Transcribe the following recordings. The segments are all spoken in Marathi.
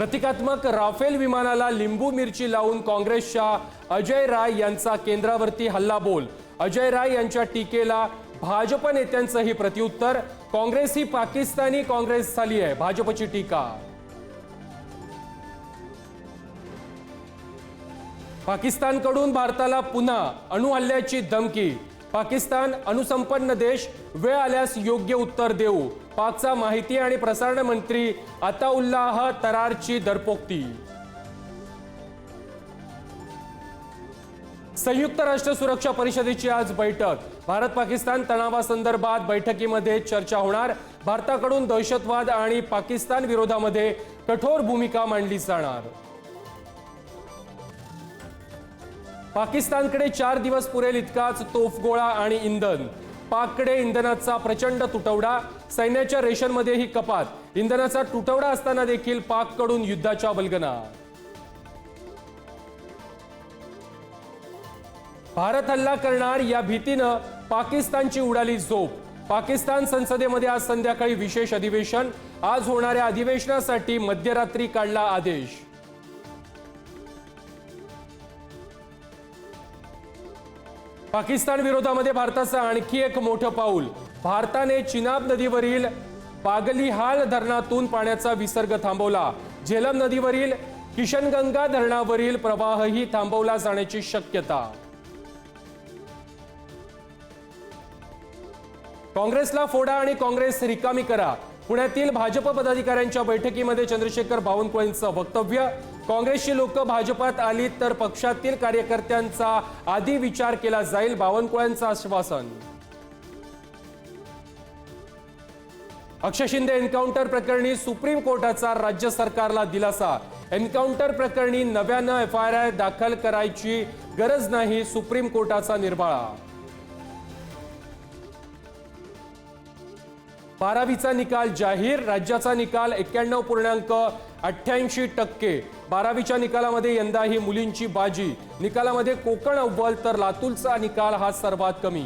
प्रतिकात्मक राफेल विमानाला लिंबू मिरची लावून काँग्रेसच्या अजय राय यांचा केंद्रावरती हल्लाबोल. अजय राय यांच्या टीकेला भाजप नेत्यांचंही प्रत्युत्तर. काँग्रेस ही पाकिस्तानी काँग्रेस झाली आहे. भाजपची टीका. पाकिस्तानकडून भारताला पुन्हा अणुहल्ल्याची धमकी. पाकिस्तान अनुसंपन्न देश वेळ आल्यास योग्य उत्तर देऊ. पाकचा माहिती आणि प्रसारण मंत्री अताउल्लाह तरारची दरपोक्ती. संयुक्त राष्ट्र सुरक्षा परिषदेची आज बैठक. भारत पाकिस्तान तणावासंदर्भात बैठकीमध्ये चर्चा होणार. भारताकडून दहशतवाद आणि पाकिस्तान विरोधामध्ये कठोर भूमिका मांडली जाणार. पाकिस्तानकडे चार दिवस पुरेल इतकाच तोफगोळा आणि इंधन. पाककडे इंधनाचा प्रचंड तुटवडा सैन्याच्या रेशनमध्येही कपात. इंधनाचा तुटवडा असताना देखील पाककडून युद्धाच्या बलगना भारत हल्ला करणार या भीतीनं पाकिस्तानची उडाली झोप. पाकिस्तान संसदेमध्ये आज संध्याकाळी विशेष अधिवेशन. आज होणाऱ्या अधिवेशनासाठी मध्यरात्री काढला आदेश. पाकिस्तान विरोधामध्ये भारताचं आणखी एक मोठं पाऊल. भारताने चिनाब नदीवरील बागलिहाल धरणातून पाण्याचा विसर्ग थांबवला. झेलम नदीवरील किशनगंगा धरणावरील प्रवाहही थांबवला जाण्याची शक्यता. काँग्रेसला फोडा आणि काँग्रेस रिकामी करा. पुण्यातील भाजप पदाधिकाऱ्यांच्या बैठकीमध्ये चंद्रशेखर बावनकुळेंचं वक्तव्य. काँग्रेसची लोक भाजपात आली तर पक्षातील कार्यकर्त्यांचा आधी विचार केला जाईल बावनकुळेंचं आश्वासन. अक्षय शिंदे एन्काउंटर प्रकरणी सुप्रीम कोर्टाचा राज्य सरकारला दिलासा. एन्काउंटर प्रकरणी नव्यानं एफ आय आय दाखल करायची गरज नाही सुप्रीम कोर्टाचा निर्वाळा. बारावीचा निकाल जाहीर राज्याचा निकाल एक्क्याण्णव पूर्णांक अठ्ठ्याऐंशी टक्के. बारावीच्या निकालामध्ये यंदा ही मुलींची बाजी. निकालामध्ये कोकण अव्वल तर लातूरचा निकाल हा सर्वात कमी.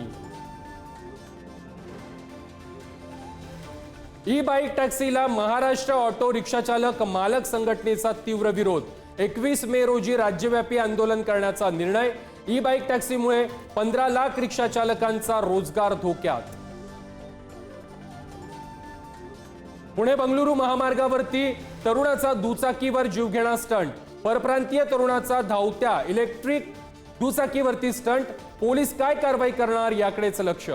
ई बाईक टॅक्सीला महाराष्ट्र ऑटो रिक्षाचालक मालक संघटनेचा तीव्र विरोध. एकवीस मे रोजी राज्यव्यापी आंदोलन करण्याचा निर्णय. ई बाईक टॅक्सीमुळे पंधरा लाख रिक्षाचालकांचा रोजगार धोक्यात. पुणे बंगळुरू महामार्गावरती तरुणाचा दुचाकीवर जीवघेणा स्टंट परप्रांतीय तरुणाचा धावत्या इलेक्ट्रिक दुचाकीवरती स्टंट पोलीस काय कारवाई करणार याकडेच लक्ष.